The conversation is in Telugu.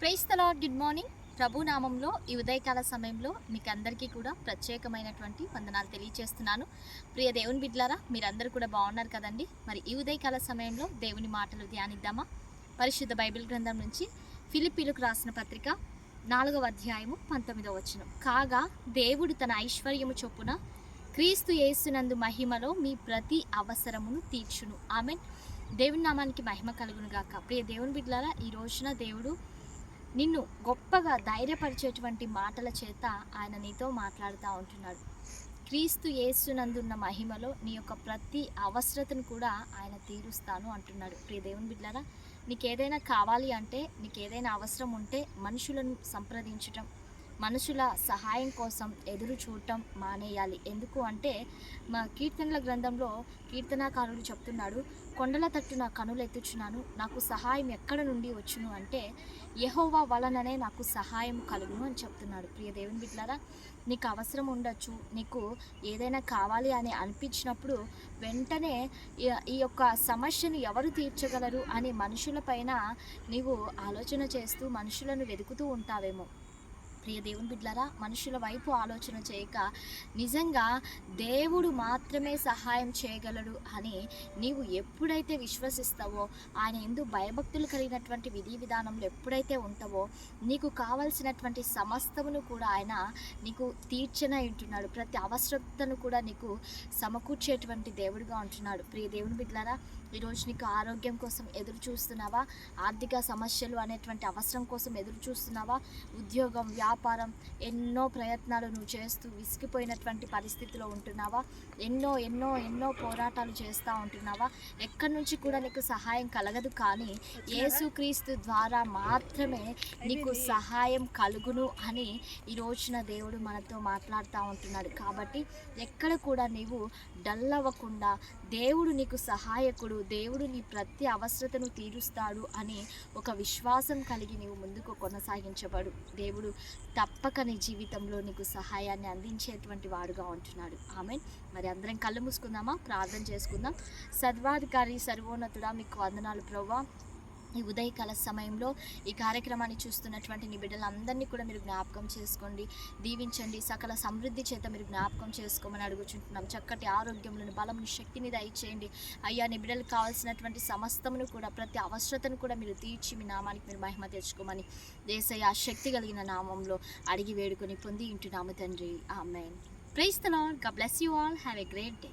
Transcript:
Praise the Lord good morning. ప్రభు నామంలో ఈ ఉదయకాల సమయంలో మీకు అందరికీ కూడా ప్రత్యేకమైనటువంటి వందనాలు తెలియజేస్తున్నాను ప్రియ దేవుని బిడ్లారా మీరందరూ కూడా బాగున్నారు కదండి? మరి ఈ ఉదయకాల సమయంలో దేవుని మాటలు ధ్యానిద్దామా? పరిశుద్ధ బైబిల్ గ్రంథం నుంచి ఫిలిపీలకు రాసిన పత్రిక నాలుగవ అధ్యాయము పంతొమ్మిదవ వచనం. కాగా దేవుడు తన ఐశ్వర్యము చొప్పున క్రీస్తు యేసునందు మహిమలో మీ ప్రతి అవసరమును తీర్చును. ఆమె దేవుని నామానికి మహిమ కలుగును గాక ప్రియ దేవుని బిడ్డలారా ఈ రోజున దేవుడు నిన్ను గొప్పగా ధైర్యపరిచేటువంటి మాటల చేత ఆయన నీతో మాట్లాడుతూ ఉంటున్నాడు. క్రీస్తు యేసునందున్న మహిమలో నీ యొక్క ప్రతి అవసరతను కూడా ఆయన తీరుస్తాను అంటున్నాడు. ప్రియ దేవుని బిడ్డారా నీకు ఏదైనా కావాలి అంటే నీకు ఏదైనా అవసరం ఉంటే మనుషులను సంప్రదించటం మనుషుల సహాయం కోసం ఎదురు చూడటం మానేయాలి. ఎందుకు అంటే మా కీర్తనల గ్రంథంలో కీర్తనాకారుడు చెప్తున్నాడు కొండల తట్టున కనులు ఎత్తుచున్నాను నాకు సహాయం ఎక్కడ నుండి వచ్చును అంటే యహోవా వలననే నాకు సహాయం కలుగును అని చెప్తున్నాడు. ప్రియ దేవుని బిడ్డారా నీకు అవసరం ఉండొచ్చు నీకు ఏదైనా కావాలి అని అనిపించినప్పుడు వెంటనే ఈ- యొక్క సమస్యను ఎవరు తీర్చగలరు అని మనుషులపైన నీవు ఆలోచన చేస్తూ మనుషులను వెతుకుతూ ఉంటావేమో. ప్రియ దేవుని బిడ్డలారా మనుషుల వైపు ఆలోచన చేయక నిజంగా దేవుడు మాత్రమే సహాయం చేయగలడు అని నీవు ఎప్పుడైతే విశ్వసిస్తావో ఆయన ఎందు భయభక్తులు కలిగినటువంటి విధి విధానంలో ఎప్పుడైతే ఉంటావో నీకు కావలసినటువంటి సమస్తమును కూడా ఆయన నీకు తీర్చన ఉంటున్నాడు. ప్రతి అవసరతను కూడా నీకు సమకూర్చేటువంటి దేవుడిగా ఉంటున్నాడు. ప్రియ దేవుని బిడ్డలారా ఈరోజు నీకు ఆరోగ్యం కోసం ఎదురు చూస్తున్నావా ఆర్థిక సమస్యలు అనేటువంటి అవసరం కోసం ఎదురు చూస్తున్నావా ఉద్యోగం వ్యాపారం ఎన్నో ప్రయత్నాలు నువ్వు చేస్తూ విసిగిపోయినటువంటి పరిస్థితిలో ఉంటున్నావా? ఎన్నో ఎన్నో ఎన్నో పోరాటాలు చేస్తూ ఉంటున్నావా? ఎక్కడి నుంచి కూడా నీకు సహాయం కలగదు కానీ యేసుక్రీస్తు ద్వారా మాత్రమే నీకు సహాయం కలుగును అని ఈ రోజున దేవుడు మనతో మాట్లాడుతూ ఉంటున్నాడు. కాబట్టి ఎక్కడ కూడా నీవు డల్ అవ్వకుండా దేవుడు నీకు సహాయకుడు దేవుడు నీ ప్రతి అవసరతను తీరుస్తాడు అని ఒక విశ్వాసం కలిగి నీవు ముందుకు కొనసాగించబడు. దేవుడు తప్పక నీ జీవితంలో నీకు సహాయాన్ని అందించేటువంటి వాడుగా ఉంటున్నాడు. ఆమె మరి అందరం కళ్ళు మూసుకుందామా? ప్రార్థన చేసుకుందాం. సర్వాధికారి సర్వోన్నతుడా మీకు వందనాలు ప్రభా ఈ ఉదయకాల సమయంలో ఈ కార్యక్రమాన్ని చూస్తున్నటువంటి నీ బిడ్డలందరినీ కూడా మీరు జ్ఞాపకం చేసుకోండి. దీవించండి. సకల సమృద్ధి చేత మీరు జ్ఞాపకం చేసుకోమని అడుగుచుంటున్నాం. చక్కటి ఆరోగ్యంలోని బలం శక్తిని దయచేయండి. అయ్యా నీ బిడ్డలకు కావాల్సినటువంటి సమస్తమును కూడా ప్రతి అవసరతను కూడా మీరు తీర్చి మీ నామానికి మీరు మహిమ తెచ్చుకోమని దేశయ్య శక్తి కలిగిన నామంలో అడిగి వేడుకొని పొంది ఇంటున్నాము తండ్రి. Amen. Praise the Lord. God bless you all. Have a great day.